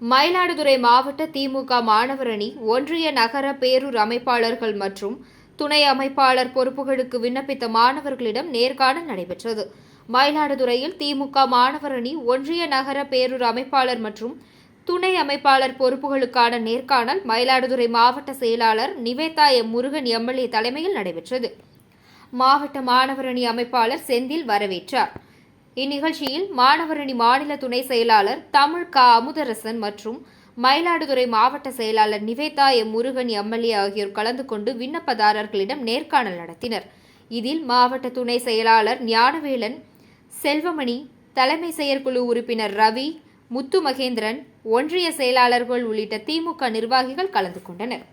மயிலாடுதுறை மாவட்ட திமுக மாணவர் அணி ஒன்றிய நகர பேரூர் அமைப்பாளர்கள் மற்றும் துணை அமைப்பாளர் பொறுப்புகளுக்கு விண்ணப்பித்த மாணவர்களிடம் நேர்காணல் நடைபெற்றது. மயிலாடுதுறையில் திமுக மாணவர் அணி ஒன்றிய நகர பேரூர் அமைப்பாளர் மற்றும் துணை அமைப்பாளர் பொறுப்புகளுக்கான நேர்காணல் மயிலாடுதுறை மாவட்ட செயலாளர் நிவேதா எம் முருகன் எம்எல்ஏ தலைமையில் நடைபெற்றது. மாவட்ட மாணவர் அணி அமைப்பாளர் செந்தில் வரவேற்றார். இந்நிகழ்ச்சியில் மாணவரணி மாநில துணை செயலாளர் தமிழ் க. அமுதரசன் மற்றும் மயிலாடுதுறை மாவட்ட செயலாளர் நிவேதா எம். முருகன் எம்எல்ஏ ஆகியோர் கலந்து கொண்டு விண்ணப்பதாரர்களிடம் நேர்காணல் நடத்தினர். இதில் மாவட்ட துணை செயலாளர் ஞானவேலன் செல்வமணி தலைமை செயற்குழு உறுப்பினர் ரவி முத்து மகேந்திரன் ஒன்றிய செயலாளர்கள் உள்ளிட்ட திமுக நிர்வாகிகள் கலந்து கொண்டனர்.